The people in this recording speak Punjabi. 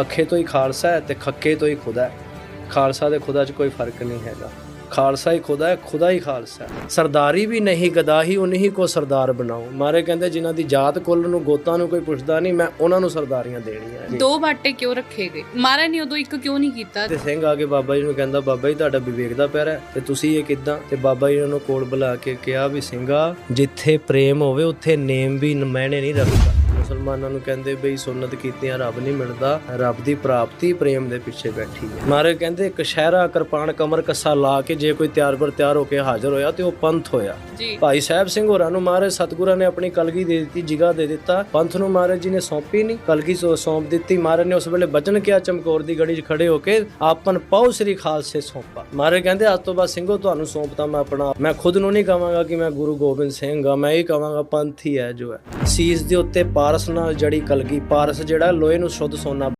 ਖੱਖੇ ਤੋਂ ਹੀ ਖਾਲਸਾ ਹੈ ਤੇ ਖੱਕੇ ਤੋਂ ਹੀ ਖੁਦਾ ਹੈ। ਖਾਲਸਾ ਤੇ ਖੁਦਾ 'ਚ ਕੋਈ ਫ਼ਰਕ ਨਹੀਂ ਹੈਗਾ। ਖਾਲਸਾ ਹੀ ਖੁਦਾ ਹੈ ਖੁਦਾ ਹੀ ਖਾਲਸਾ ਹੈ। ਸਰਦਾਰੀ ਵੀ ਨਹੀਂ ਗਦਾਹੀ ਉਨਹੀ ਕੋ ਸਰਦਾਰ ਬਣਾਓ। ਮਾਰੇ ਕਹਿੰਦੇ ਜਿਨ੍ਹਾਂ ਦੀ ਜਾਤ ਕੁੱਲ ਨੂੰ ਗੋਤਾਂ ਨੂੰ ਕੋਈ ਪੁੱਛਦਾ ਨਹੀਂ ਮੈਂ ਉਹਨਾਂ ਨੂੰ ਸਰਦਾਰੀਆਂ ਦੇਣੀਆਂ। ਦੋ ਬਾਟੇ ਕਿਉਂ ਰੱਖੇ ਗਏ? ਮਹਾਰਾਜ ਨੇ ਉਦੋਂ ਇੱਕ ਕਿਉਂ ਨਹੀਂ ਕੀਤਾ? ਤੇ ਸਿੰਘ ਆ ਕੇ ਬਾਬਾ ਜੀ ਨੂੰ ਕਹਿੰਦਾ ਬਾਬਾ ਜੀ ਤੁਹਾਡਾ ਵਿਵੇਕ ਦਾ ਪਿਆਰਾ ਹੈ ਤੇ ਤੁਸੀਂ ਇਹ ਕਿਦਾਂ? ਤੇ ਬਾਬਾ ਜੀ ਨੂੰ ਕੋਲ ਬੁਲਾ ਕੇ ਕਿਹਾ ਵੀ ਸਿੰਘਾ ਜਿੱਥੇ ਪ੍ਰੇਮ ਹੋਵੇ ਉੱਥੇ ਨੇਮ ਵੀ ਮੈਨੇ ਨਹੀਂ ਰੱਖਦਾ। ਮੁਸਲਮਾਨਾਂ ਨੂੰ ਕਹਿੰਦੇ ਬਈ ਸੁਨਨਤ ਕੀਤਿਆਂ ਰੱਬ ਨਹੀਂ ਮਿਲਦਾ ਰੱਬ ਦੀ ਪ੍ਰਾਪਤੀ ਪ੍ਰੇਮ ਦੇ ਪਿੱਛੇ ਬੈਠੀ ਹੈ। ਮਾਰੇ ਕਹਿੰਦੇ ਕਸ਼ਹਿਰਾ ਕਿਰਪਾਨ ਕਮਰ ਕੱਸਾ ਲਾ ਕੇ ਜੇ ਕੋਈ ਤਿਆਰ ਬਰ ਤਿਆਰ ਹੋ ਕੇ ਹਾਜ਼ਰ ਹੋਇਆ ਤੇ ਉਹ ਪੰਥ ਹੋਇਆ। ਭਾਈ ਸਾਹਿਬ ਸਿੰਘ ਹੋਰਾਂ ਨੂੰ ਮਹਾਰਾਜ ਸਤਿਗੁਰਾਂ ਨੇ ਆਪਣੀ ਕਲਗੀ ਦੇ ਦਿੱਤੀ ਜਿਗਾ ਦੇ ਦਿੱਤਾ। ਪੰਥ ਨੂੰ ਮਹਾਰਾਜ ਜੀ ਨੇ ਸੌਂਪੀ ਨਹੀਂ ਕਲਗੀ ਸੋ ਸੌਂਪ ਦਿੱਤੀ। ਮਹਾਰਾਜ ਨੇ ਉਸ ਵੇਲੇ ਬਚਨ ਕਿਹਾ ਚਮਕੌਰ ਦੀ ਗੜੀ 'ਚ ਖੜੇ ਹੋ ਕੇ ਆਪਨ ਪਾਉ ਸ੍ਰੀ ਖਾਲਸੇ ਸੌਂਪਾ। ਮਹਾਰਾਜ ਕਹਿੰਦੇ ਅੱਜ ਤੋਂ ਬਾਅਦ ਸਿੰਘੋ ਤੁਹਾਨੂੰ ਸੌਂਪਤਾ ਮੈਂ ਆਪਣਾ ਮੈਂ ਖੁਦ ਨੂੰ ਨਹੀਂ ਕਹਾਂਗਾ ਕਿ ਮੈਂ ਗੁਰੂ ਗੋਬਿੰਦ ਸਿੰਘ ਆ ਮੈਂ ਇਹ ਕਹਾਂਗਾ ਪੰਥ ਹੀ ਹੈ ਜੋ ਹੈ। ਸੀਸ ਦੇ ਉੱਤੇ ਪਾਰਸ ਨਾਲ ਜੜੀ ਕਲਗੀ। ਪਾਰਸ ਜਿਹੜਾ ਲੋਹੇ ਨੂੰ ਸ਼ੁੱਧ ਸੋਨਾ